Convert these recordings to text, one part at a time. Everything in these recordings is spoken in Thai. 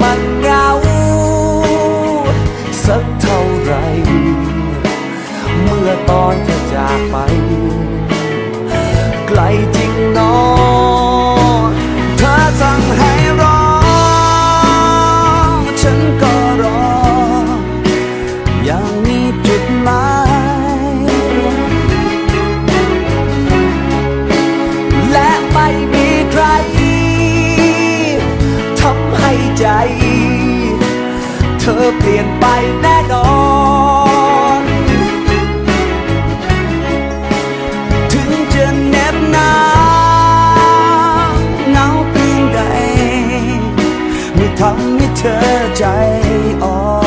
มันเหงา สักเท่าไร เมื่อตอนเธอจากไป ธอเปลี่ยนไปแน่นอน ถึงจะเน็บหนาวเหงาเพียงใดไม่ทำให้เธอใจอ่อน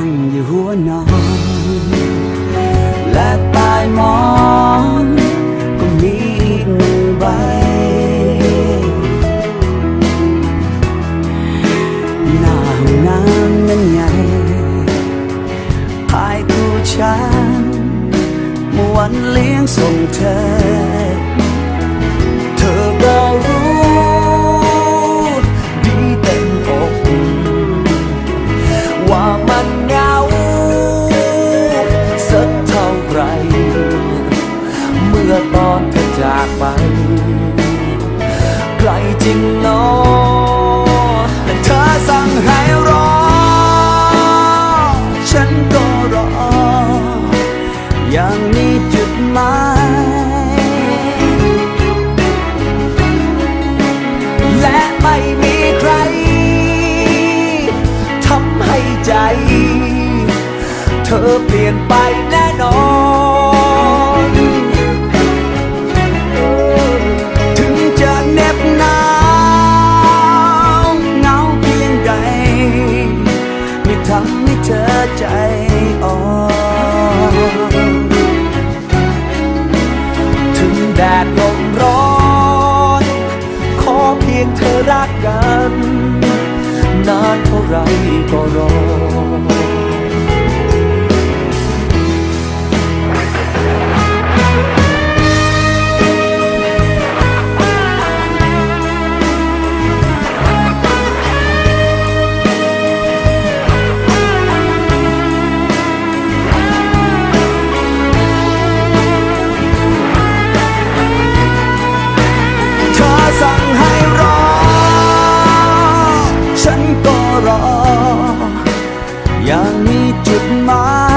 ตั้งอยู่หัวนอน และใต้หมอนก็มีอีกหนึ่งใบ หน้าห้องน้ำนั้นไงภายตู้ฉันเมื่อวันเลี้ยงส่งเธอ จากไป ไกลจริงเนอแต่เธอสั่งให้รอ ฉันก็รอ อย่างมีจุดหมายและไม่มีใครทำให้ใจ เธอเปลี่ยนไปแน่ำให้เธอใจอ่อนถึงแดดลมร้อน ขอเพียงเธอรักกัน นานเท่าไรก็รอ ยังมีจุดหมาย